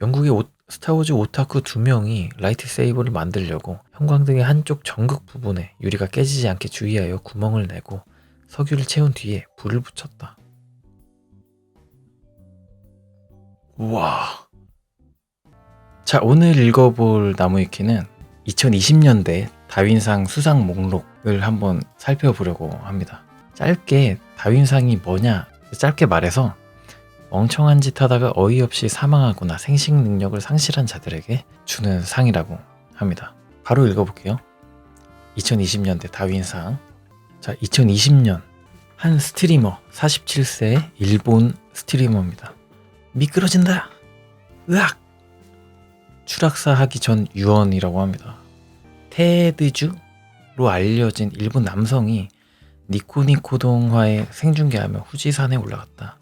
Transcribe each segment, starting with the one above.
영국의 오- 스타워즈 오타쿠 두 명이 라이트 세이버를 만들려고 형광등의 한쪽 전극 부분에 유리가 깨지지 않게 주의하여 구멍을 내고 석유를 채운 뒤에 불을 붙였다. 우와. 자, 오늘 읽어볼 나무위키는 2020년대 다윈상 수상 목록을 한번 살펴보려고 합니다. 짧게 다윈상이 뭐냐? 짧게 말해서 멍청한 짓 하다가 어이없이 사망하거나 생식 능력을 상실한 자들에게 주는 상이라고 합니다. 바로 읽어볼게요. 2020년대 다윈상. 자, 2020년 한 스트리머 47세 일본 스트리머입니다. 미끄러진다. 으악. 추락사 하기 전 유언이라고 합니다. 테드주로 알려진 일본 남성이 니코니코 동화에 생중계하며 후지산에 올라갔다.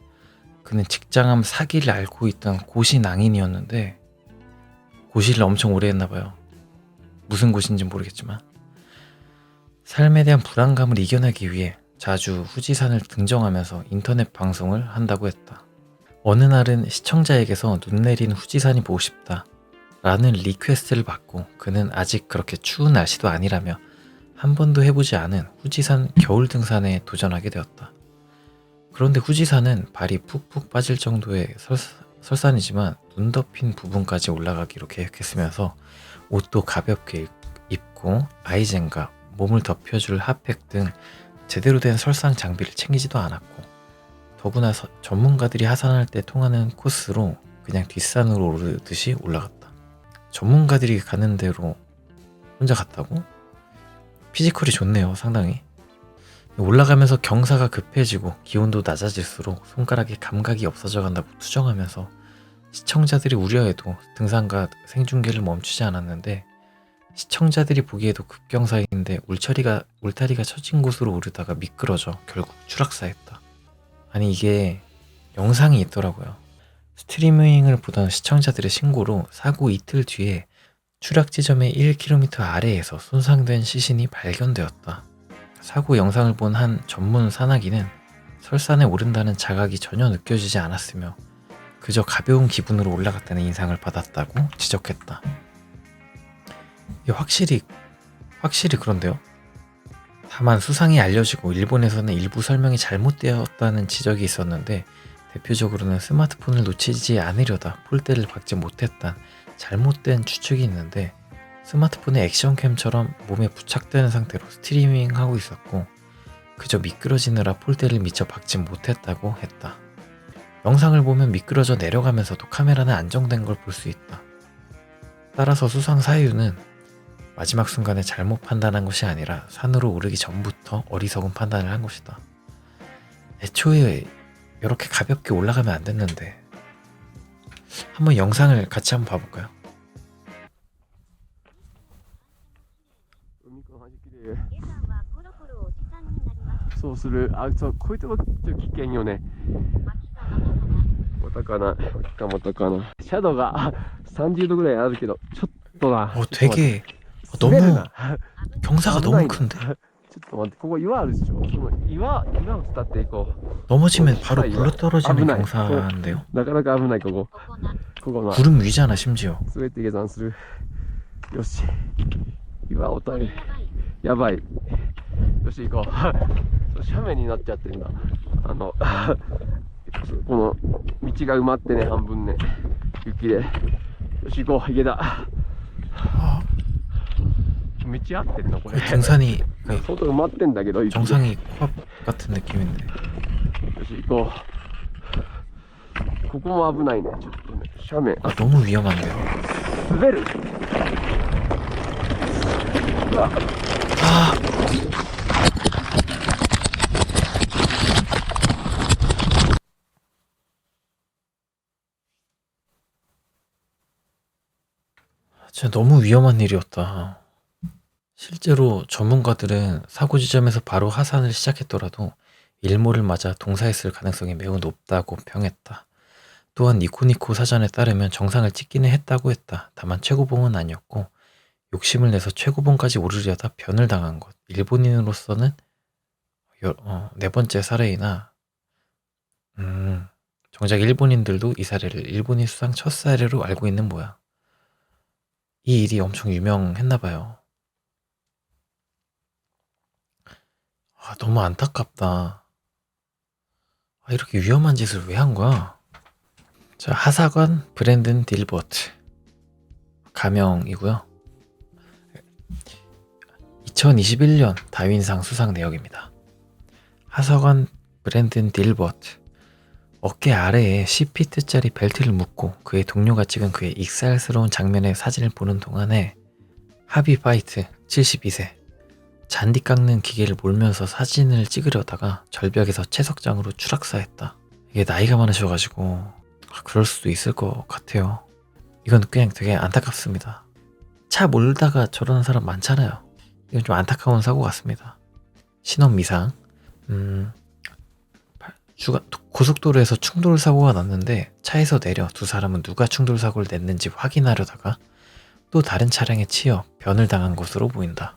그는 직장암 사기를 앓고 있던 고시 낭인이었는데 고시를 엄청 오래 했나 봐요. 무슨 고시인지 모르겠지만 삶에 대한 불안감을 이겨내기 위해 자주 후지산을 등정하면서 인터넷 방송을 한다고 했다. 어느 날은 시청자에게서 눈 내린 후지산이 보고 싶다. 라는 리퀘스트를 받고 그는 아직 그렇게 추운 날씨도 아니라며 한 번도 해보지 않은 후지산 겨울 등산에 도전하게 되었다. 그런데 후지산은 발이 푹푹 빠질 정도의 설, 설산이지만 눈 덮인 부분까지 올라가기로 계획했으면서 옷도 가볍게 입고 아이젠과 몸을 덮여줄 핫팩 등 제대로 된 설상 장비를 챙기지도 않았고 더구나 서- 전문가들이 하산할 때 통하는 코스로 그냥 뒷산으로 오르듯이 올라갔다. 전문가들이 가는 대로 혼자 갔다고? 피지컬이 좋네요, 상당히. 올라가면서 경사가 급해지고 기온도 낮아질수록 손가락에 감각이 없어져 간다고 투정하면서 시청자들이 우려해도 등산과 생중계를 멈추지 않았는데 시청자들이 보기에도 급경사인데 울처리가 울타리가 처진 곳으로 오르다가 미끄러져 결국 추락사했다. 아니 이게 영상이 있더라고요. 스트리밍을 보던 시청자들의 신고로 사고 이틀 뒤에 추락 지점의 1km 아래에서 손상된 시신이 발견되었다. 사고 영상을 본 한 전문 산악인은 설산에 오른다는 자각이 전혀 느껴지지 않았으며 그저 가벼운 기분으로 올라갔다는 인상을 받았다고 지적했다. 확실히 확실히 그런데요. 다만 수상이 알려지고 일본에서는 일부 설명이 잘못되었다는 지적이 있었는데 대표적으로는 스마트폰을 놓치지 않으려다 폴대를 박지 못했단 잘못된 추측이 있는데 스마트폰의 액션캠처럼 몸에 부착되는 상태로 스트리밍하고 있었고 그저 미끄러지느라 폴대를 미처 박지 못했다고 했다. 영상을 보면 미끄러져 내려가면서도 카메라는 안정된 걸 볼 수 있다. 따라서 수상 사유는 마지막 순간에 잘못 판단한 것이 아니라 산으로 오르기 전부터 어리석은 판단을 한 것이다. 애초에 이렇게 가볍게 올라가면 안 됐는데 한번 영상을 같이 한번 봐볼까요? そうするあそうこういうとこちょっと危険よね脇がまだまたかなまたかなシャドウがあ30度ぐらいあるけどちょっとな 어 ちょっと待って 되게 어, 滑る 너무 な 경사가 危ない 너무 な 큰데 ちょっと待ってここ岩あるでしょその岩岩を伝っていこ 넘어지면 바로 아이고. 굴러 떨어지는 아브나이. 경사인데요. うなかなか危ないここここなここな 구름 위잖아 심지어. 滑って下山するよし 岩を耐えやばい。やばいよし行こうそう斜面になっちゃってるなあのこの道が埋まってね半分ね雪でよし行こう池田 아, 道合ってるなこれ 그 등산이 그相当埋まってんだけど雪で 정상이 코앞 같은 느낌인데 よし行こうここも危ないねちょっとね斜面 아, 너무 위험한데요. 滑るうわ 아, 진짜 너무 위험한 일이었다. 실제로 전문가들은 사고 지점에서 바로 하산을 시작했더라도 일몰을 맞아 동사했을 가능성이 매우 높다고 평했다. 또한 니코니코 사전에 따르면 정상을 찍기는 했다고 했다. 다만 최고봉은 아니었고 욕심을 내서 최고봉까지 오르려다 변을 당한 것. 일본인으로서는 여- 어, 네 번째 사례이나 음, 정작 일본인들도 이 사례를 일본인 수상 첫 사례로 알고 있는 모양. 이 일이 엄청 유명했나 봐요. 아, 너무 안타깝다. 아, 이렇게 위험한 짓을 왜 한 거야? 자, 하사관 브랜든 딜버트. 가명이고요. 2021년 다윈상 수상 내역입니다. 하사관 브랜든 딜버트. 어깨 아래에 10피트짜리 벨트를 묶고 그의 동료가 찍은 그의 익살스러운 장면의 사진을 보는 동안에 하비 파이트 72세 잔디 깎는 기계를 몰면서 사진을 찍으려다가 절벽에서 채석장으로 추락사했다. 이게 나이가 많으셔가지고 아, 그럴 수도 있을 것 같아요. 이건 그냥 되게 안타깝습니다. 차 몰다가 저러는 사람 많잖아요. 이건 좀 안타까운 사고 같습니다. 신원 미상. 음, 주가, 고속도로에서 충돌 사고가 났는데 차에서 내려 두 사람은 누가 충돌 사고를 냈는지 확인하려다가 또 다른 차량에 치여 변을 당한 것으로 보인다.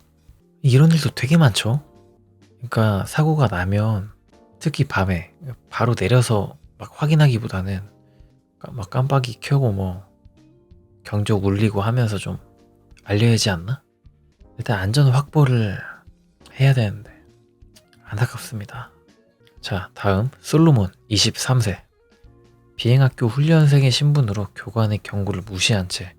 이런 일도 되게 많죠. 그러니까 사고가 나면 특히 밤에 바로 내려서 막 확인하기보다는 막 깜빡이 켜고 뭐 경적 울리고 하면서 좀 알려야지 않나? 일단 안전 확보를 해야 되는데 안타깝습니다. 자, 다음 솔로몬 23세. 비행학교 훈련생의 신분으로 교관의 경고를 무시한 채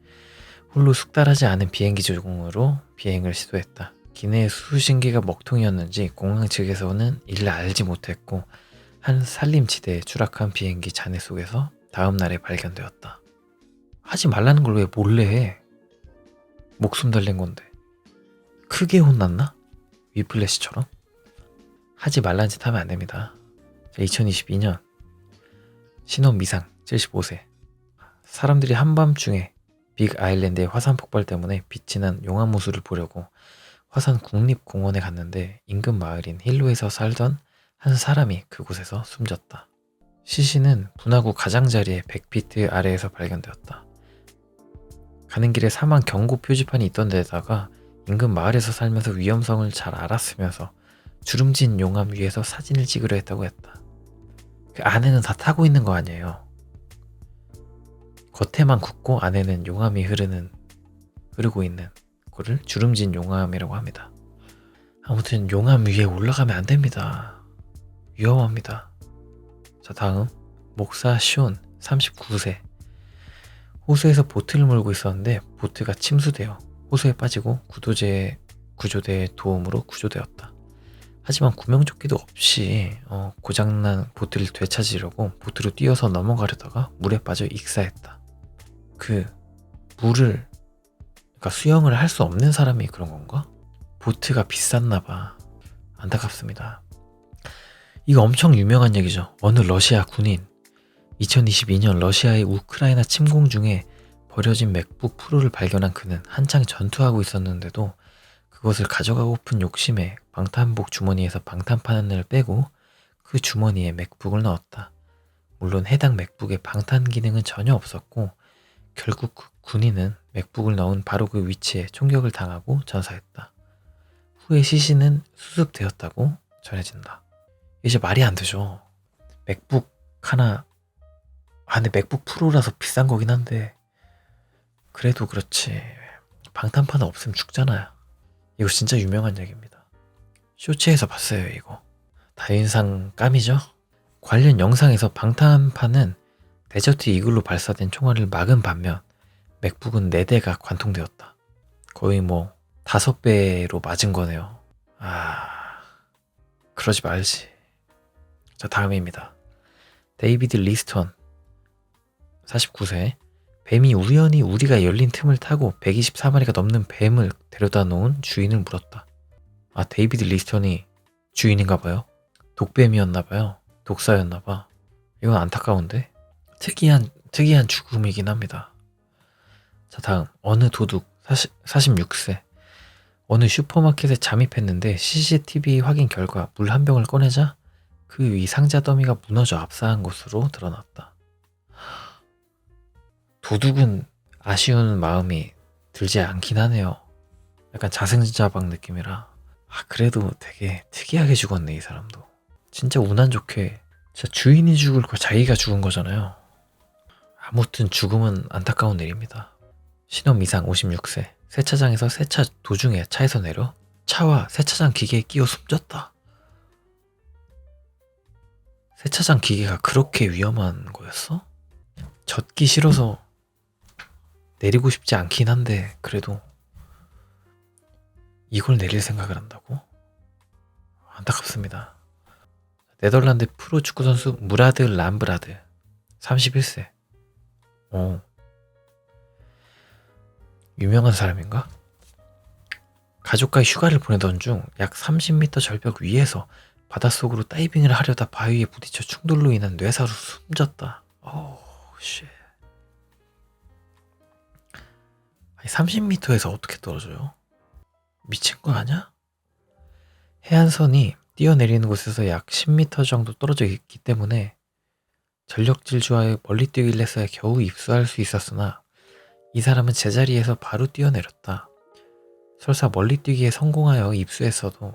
홀로 숙달하지 않은 비행기 조종으로 비행을 시도했다. 기내의 수신기가 먹통이었는지 공항 측에서는 이를 알지 못했고 한 산림지대에 추락한 비행기 잔해 속에서 다음 날에 발견되었다. 하지 말라는 걸 왜 몰래 해? 목숨 달린 건데. 크게 혼났나? 위플래시처럼? 하지 말란 짓 하면 안 됩니다. 2022년 신혼 미상 75세 사람들이 한밤중에 빅 아일랜드의 화산 폭발 때문에 빛이 난 용암호수를 보려고 화산 국립공원에 갔는데 인근 마을인 힐로에서 살던 한 사람이 그곳에서 숨졌다. 시신은 분화구 가장자리의 100피트 아래에서 발견되었다. 가는 길에 사망 경고 표지판이 있던 데다가 인근 마을에서 살면서 위험성을 잘 알았으면서 주름진 용암 위에서 사진을 찍으려 했다고 했다. 그 안에는 다 타고 있는 거 아니에요. 겉에만 굳고 안에는 용암이 흐르는 흐르고 있는 거를 주름진 용암이라고 합니다. 아무튼 용암 위에 올라가면 안 됩니다. 위험합니다. 자 다음 목사 시온 39세 호수에서 보트를 몰고 있었는데 보트가 침수되어 호수에 빠지고 구조대 구조대의 도움으로 구조되었다. 하지만 구명조끼도 없이 어, 고장난 보트를 되찾으려고 보트로 뛰어서 넘어가려다가 물에 빠져 익사했다. 그 물을 그러니까 수영을 할 수 없는 사람이 그런 건가? 보트가 비쌌나 봐. 안타깝습니다. 이거 엄청 유명한 얘기죠. 어느 러시아 군인 2022년 러시아의 우크라이나 침공 중에 버려진 맥북 프로를 발견한 그는 한창 전투하고 있었는데도 그것을 가져가고픈 욕심에 방탄복 주머니에서 방탄판을 빼고 그 주머니에 맥북을 넣었다. 물론 해당 맥북에 방탄 기능은 전혀 없었고 결국 그 군인은 맥북을 넣은 바로 그 위치에 총격을 당하고 전사했다. 후에 시신은 수습되었다고 전해진다. 이제 말이 안 되죠. 맥북 하나 아 근데 맥북 프로라서 비싼 거긴 한데 그래도 그렇지 방탄판 없으면 죽잖아요. 이거 진짜 유명한 얘기입니다. 쇼츠에서 봤어요 이거. 다인상 깜이죠? 관련 영상에서 방탄판은 데저트 이글로 발사된 총알을 막은 반면 맥북은 4대가 관통되었다. 거의 뭐 5배로 맞은 거네요. 아 그러지 말지. 자 다음입니다. 데이비드 리스턴 49세 뱀이 우연히 우리가 열린 틈을 타고 124마리가 넘는 뱀을 데려다 놓은 주인을 물었다. 아, 데이비드 리스턴이 주인인가 봐요. 독뱀이었나 봐요. 독사였나 봐. 이건 안타까운데? 특이한, 특이한 죽음이긴 합니다. 자, 다음. 어느 도둑 40, 46세. 어느 슈퍼마켓에 잠입했는데 CCTV 확인 결과 물 한 병을 꺼내자 그 위 상자 더미가 무너져 압사한 것으로 드러났다. 도둑은 아쉬운 마음이 들지 않긴 하네요. 약간 자승자박 느낌이라. 아, 그래도 되게 특이하게 죽었네, 이 사람도. 진짜 운 안 좋게 자, 주인이 죽을 거 자기가 죽은 거잖아요. 아무튼 죽음은 안타까운 일입니다. 신혼 이상 56세. 세차장에서 세차 도중에 차에서 내려 차와 세차장 기계에 끼어 숨졌다. 세차장 기계가 그렇게 위험한 거였어? 젖기 싫어서 내리고 싶지 않긴 한데 그래도 이걸 내릴 생각을 한다고? 안타깝습니다. 네덜란드 프로 축구 선수 무라드 람브라드 31세. 어. 유명한 사람인가? 가족과 휴가를 보내던 중 약 30m 절벽 위에서 바닷속으로 다이빙을 하려다 바위에 부딪혀 충돌로 인한 뇌사로 숨졌다. 오, 쉣. 아니 30m에서 어떻게 떨어져요? 미친 거 아니야? 해안선이 뛰어내리는 곳에서 약 10m 정도 떨어져 있기 때문에 전력 질주하여 멀리 뛰길 했어야 겨우 입수할 수 있었으나 이 사람은 제자리에서 바로 뛰어내렸다. 설사 멀리 뛰기에 성공하여 입수했어도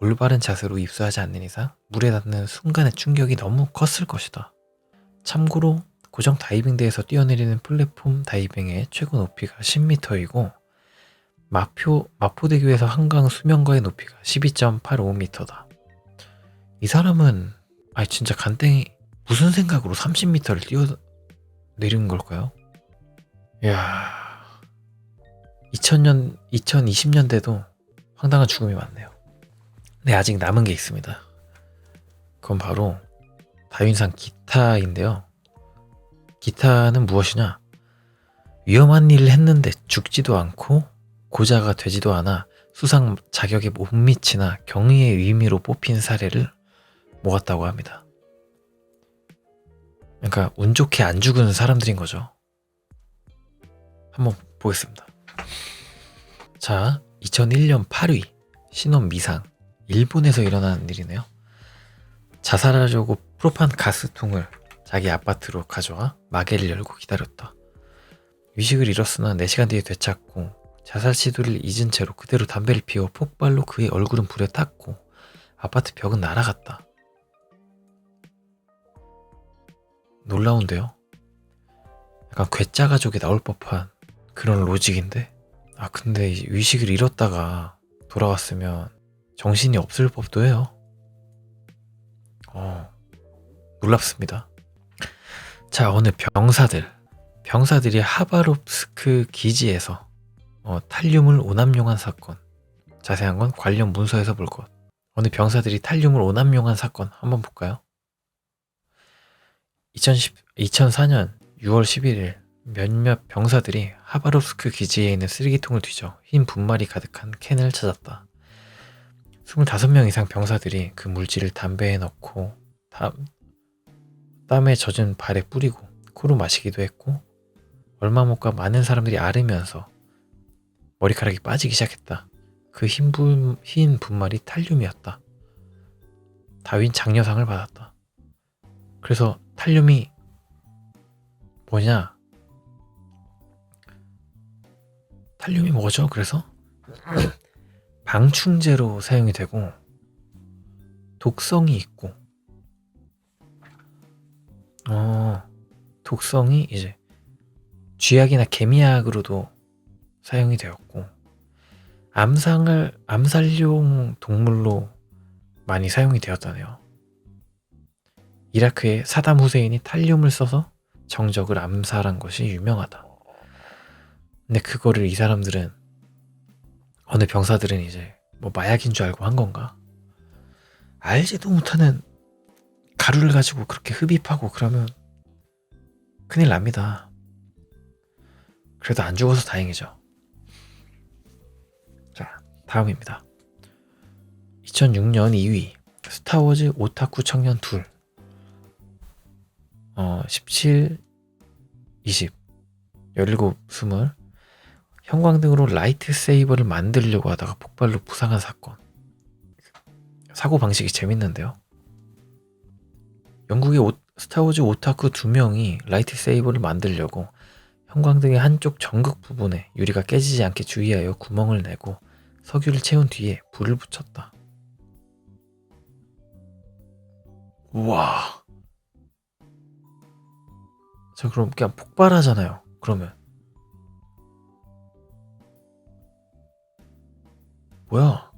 올바른 자세로 입수하지 않는 이상 물에 닿는 순간의 충격이 너무 컸을 것이다. 참고로 고정 다이빙대에서 뛰어내리는 플랫폼 다이빙의 최고 높이가 10m이고 마표, 마포대교에서 한강 수면과의 높이가 12.85m다. 이 사람은 아니 진짜 간땡이 무슨 생각으로 30m를 뛰어 내린 걸까요? 이야 2000년 2020년대도 황당한 죽음이 많네요. 네 아직 남은 게 있습니다. 그건 바로 다윈상 기타인데요. 기타는 무엇이냐? 위험한 일을 했는데 죽지도 않고 고자가 되지도 않아 수상 자격에 못 미치나 경의의 의미로 뽑힌 사례를 모았다고 합니다. 그러니까 운 좋게 안 죽은 사람들인 거죠. 한번 보겠습니다. 자, 2001년 8위 신혼 미상 일본에서 일어난 일이네요. 자살하려고 프로판 가스통을 자기 아파트로 가져와 마개를 열고 기다렸다. 의식을 잃었으나 4시간 뒤에 되찾고 자살 시도를 잊은 채로 그대로 담배를 피워 폭발로 그의 얼굴은 불에 탔고 아파트 벽은 날아갔다. 놀라운데요? 약간 괴짜 가족에 나올 법한 그런 로직인데? 아, 근데 이 의식을 잃었다가 돌아왔으면 정신이 없을 법도 해요. 어, 놀랍습니다. 자, 오늘 병사들. 병사들이 하바롭스크 기지에서 어, 탈륨을 오남용한 사건. 자세한 건 관련 문서에서 볼 것. 어느 병사들이 탈륨을 오남용한 사건 한번 볼까요? 2010, 2004년 6월 11일 몇몇 병사들이 하바롭스크 기지에 있는 쓰레기통을 뒤져 흰 분말이 가득한 캔을 찾았다. 25명 이상 병사들이 그 물질을 담배에 넣고 땀, 땀에 젖은 발에 뿌리고 코로 마시기도 했고 얼마 못 가 많은 사람들이 앓으면서 머리카락이 빠지기 시작했다. 그 흰 분말이 탈륨이었다. 다윈 장려상을 받았다. 그래서 탈륨이 뭐냐? 탈륨이 뭐죠? 그래서 방충제로 사용이 되고 독성이 있고 어 독성이 이제 쥐약이나 개미약으로도 사용이 되었고 암상을 암살용 동물로 많이 사용이 되었다네요. 이라크의 사담 후세인이 탈륨을 써서 정적을 암살한 것이 유명하다. 근데 그거를 이 사람들은 어느 병사들은 이제 뭐 마약인 줄 알고 한 건가? 알지도 못하는 가루를 가지고 그렇게 흡입하고 그러면 큰일 납니다. 그래도 안 죽어서 다행이죠. 자, 다음입니다. 2006년 2위 스타워즈 오타쿠 청년 둘 어, 17, 20, 17, 20 형광등으로 라이트 세이버를 만들려고 하다가 폭발로 부상한 사건. 사고 방식이 재밌는데요. 영국의 오, 스타워즈 오타쿠 두 명이 라이트 세이버를 만들려고 형광등의 한쪽 전극 부분에 유리가 깨지지 않게 주의하여 구멍을 내고 석유를 채운 뒤에 불을 붙였다. 우와. 자 그럼 그냥 폭발하잖아요. 그러면 뭐야?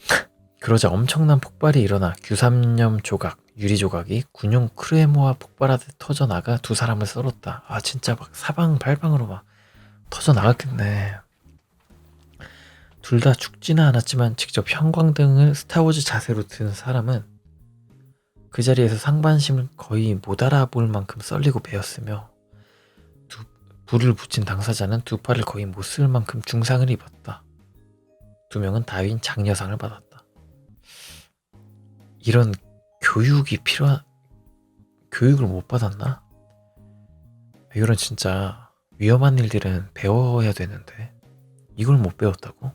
그러자 엄청난 폭발이 일어나 규삼염 조각, 유리 조각이 군용 크레모와 폭발하듯 터져 나가 두 사람을 썰었다. 아 진짜 막 사방팔방으로 막 터져 나갔겠네. 둘 다 죽지는 않았지만 직접 형광등을 스타워즈 자세로 든 사람은 그 자리에서 상반심을 거의 못 알아볼 만큼 썰리고 베었으며 두, 불을 붙인 당사자는 두 팔을 거의 못 쓸 만큼 중상을 입었다. 두 명은 다윈 장려상을 받았다. 이런 교육이 필요한 교육을 못 받았나? 이런 진짜 위험한 일들은 배워야 되는데 이걸 못 배웠다고?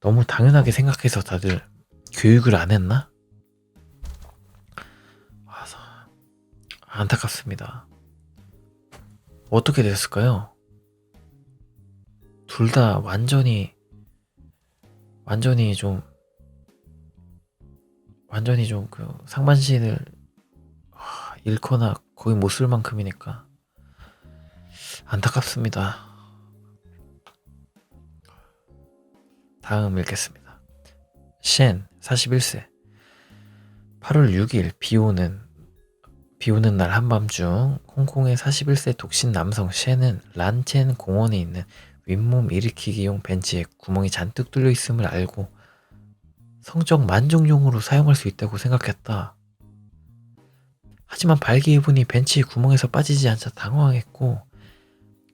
너무 당연하게 생각해서 다들 교육을 안 했나? 아, 사- 안타깝습니다. 어떻게 됐을까요? 둘 다 완전히 완전히 좀 완전히 좀 그 상반신을 아, 잃거나 거의 못 쓸 만큼이니까 안타깝습니다. 다음 읽겠습니다. 셴 41세 8월 6일 비 오는 비 오는 날 한밤중 홍콩의 41세 독신 남성 셴은 란첸 공원에 있는 윗몸 일으키기용 벤치에 구멍이 잔뜩 뚫려 있음을 알고 성적 만족용으로 사용할 수 있다고 생각했다. 하지만 발기해보니 벤치의 구멍에서 빠지지 않자 당황했고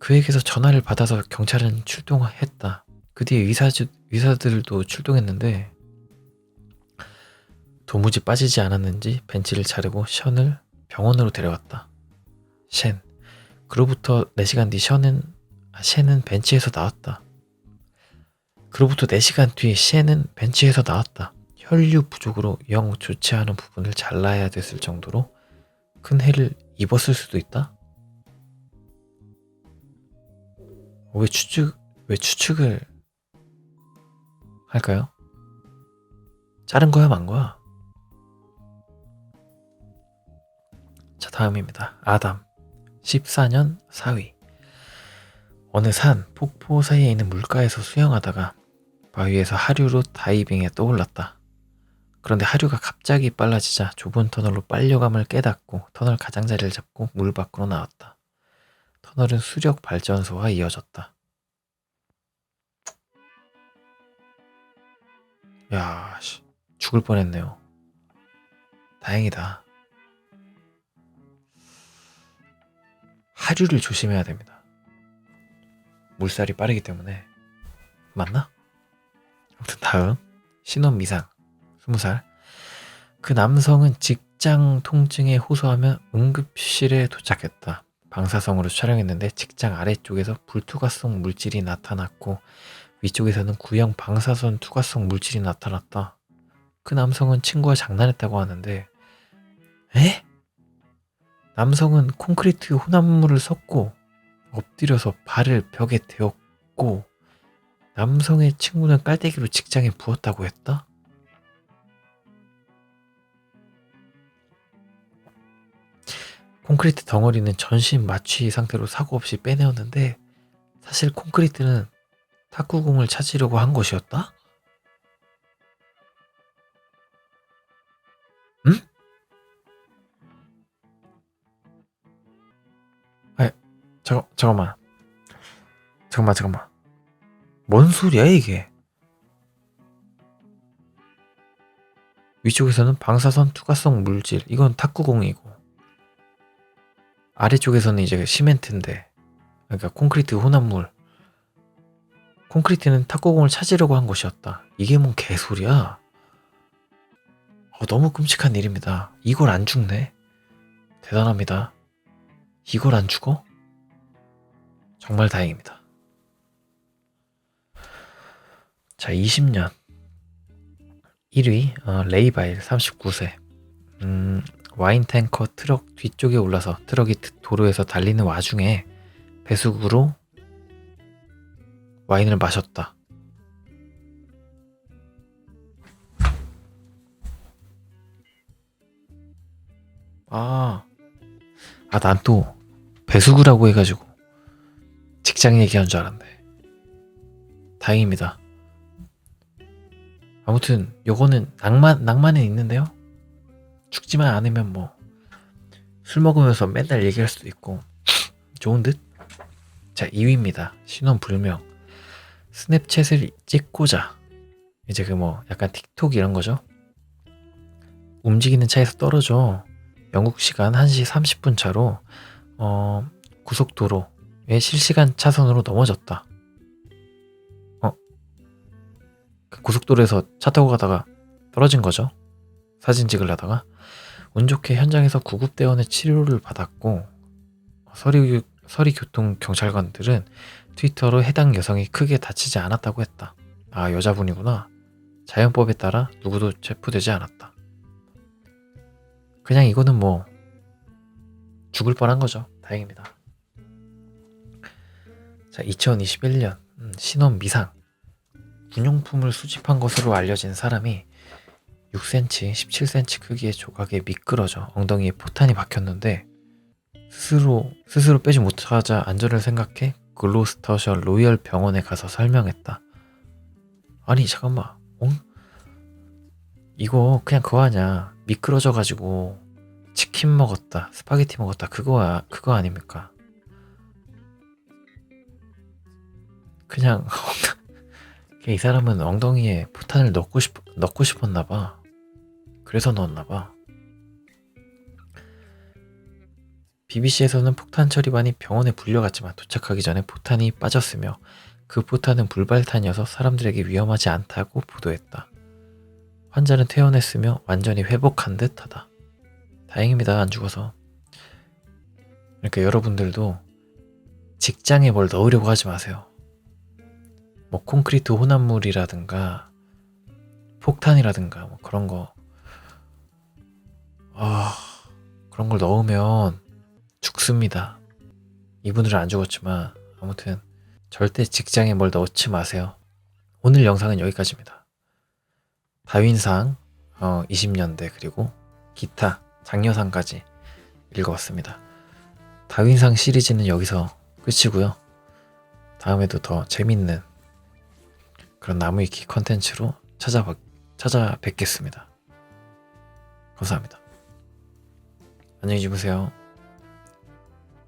그에게서 전화를 받아서 경찰은 출동했다. 그 뒤에 의사주, 의사들도 출동했는데 도무지 빠지지 않았는지 벤치를 자르고 션을 병원으로 데려갔다. 셴. 그로부터 4시간 뒤 션은 아, 셴은 벤치에서 나왔다. 그로부터 4시간 뒤 셴은 벤치에서 나왔다. 혈류 부족으로 영 좋지 않은 부분을 잘라야 됐을 정도로 큰 해를 입었을 수도 있다. 왜 추측 왜 추측을 할까요? 자른 거야 만 거야? 자 다음입니다. 아담 14년 4위 어느 산 폭포 사이에 있는 물가에서 수영하다가 바위에서 하류로 다이빙에 떠올랐다. 그런데 하류가 갑자기 빨라지자 좁은 터널로 빨려감을 깨닫고 터널 가장자리를 잡고 물 밖으로 나왔다. 터널은 수력 발전소와 이어졌다. 야, 씨, 죽을 뻔했네요. 다행이다. 하류를 조심해야 됩니다. 물살이 빠르기 때문에 맞나? 다음 신원 미상 20살 그 남성은 직장 통증에 호소하며 응급실에 도착했다. 방사성으로 촬영했는데 직장 아래쪽에서 불투과성 물질이 나타났고 위쪽에서는 구형 방사선 투과성 물질이 나타났다. 그 남성은 친구와 장난했다고 하는데 에? 남성은 콘크리트 혼합물을 섞고 엎드려서 발을 벽에 대었고 남성의 친구는 깔때기로 직장에 부었다고 했다? 콘크리트 덩어리는 전신 마취 상태로 사고 없이 빼내었는데 사실 콘크리트는 탁구공을 찾으려고 한 것이었다? 응? 아, 잠깐, 잠깐만. 잠깐만, 잠깐만. 뭔 소리야, 이게? 위쪽에서는 방사선 투과성 물질, 이건 탁구공이고, 아래쪽에서는 이제 시멘트인데, 그러니까 콘크리트 혼합물. 콘크리트는 탁구공을 찾으려고 한 것이었다. 이게 뭔 개소리야? 어, 너무 끔찍한 일입니다. 이걸 안 죽네? 대단합니다. 이걸 안 죽어? 정말 다행입니다. 자, 20년. 1위, 어, 레이바일 39세. 음, 와인 탱커 트럭 뒤쪽에 올라서 트럭이 드- 도로에서 달리는 와중에 배수구로 와인을 마셨다. 아, 아, 난 또 배수구라고 해가지고 직장 얘기한 줄 알았네. 다행입니다. 아무튼 요거는 낭만 낭만은 있는데요. 죽지만 않으면 뭐 술 먹으면서 맨날 얘기할 수도 있고 좋은 듯. 자 2위입니다. 신원 불명. 스냅챗을 찍고자 이제 그 뭐 약간 틱톡 이런 거죠. 움직이는 차에서 떨어져 영국 시간 1시 30분 차로 어, 고속도로의 실시간 차선으로 넘어졌다. 그 고속도로에서 차 타고 가다가 떨어진 거죠. 사진 찍으려다가 운 좋게 현장에서 구급대원의 치료를 받았고 서리 서리교통 경찰관들은 트위터로 해당 여성이 크게 다치지 않았다고 했다. 아 여자분이구나. 자연법에 따라 누구도 체포되지 않았다. 그냥 이거는 뭐 죽을 뻔한 거죠. 다행입니다. 자, 2021년 음, 신원 미상 군용품을 수집한 것으로 알려진 사람이 6cm, 17cm 크기의 조각에 미끄러져 엉덩이에 포탄이 박혔는데 스스로 스스로 빼지 못하자 안전을 생각해 글로스터셔 로열 병원에 가서 설명했다. 아니 잠깐만, 어? 이거 그냥 그거 아냐? 미끄러져 가지고 치킨 먹었다, 스파게티 먹었다 그거야 그거 아닙니까? 그냥 이 사람은 엉덩이에 포탄을 넣고 싶 넣고 싶었나 봐. 그래서 넣었나 봐. BBC에서는 폭탄 처리반이 병원에 불려갔지만 도착하기 전에 포탄이 빠졌으며 그 포탄은 불발탄이어서 사람들에게 위험하지 않다고 보도했다. 환자는 퇴원했으며 완전히 회복한 듯하다. 다행입니다. 안 죽어서. 그러니까 여러분들도 직장에 뭘 넣으려고 하지 마세요. 뭐 콘크리트 혼합물이라든가 폭탄이라든가 뭐 그런 거 아, 그런 걸 넣으면 죽습니다. 이분들은 안 죽었지만 아무튼 절대 직장에 뭘 넣지 마세요. 오늘 영상은 여기까지입니다. 다윈상 어, 20년대 그리고 기타 장려상까지 읽어봤습니다. 다윈상 시리즈는 여기서 끝이고요. 다음에도 더 재밌는 그런 나무 위키 컨텐츠로 찾아뵙, 찾아뵙겠습니다. 감사합니다. 안녕히 주무세요.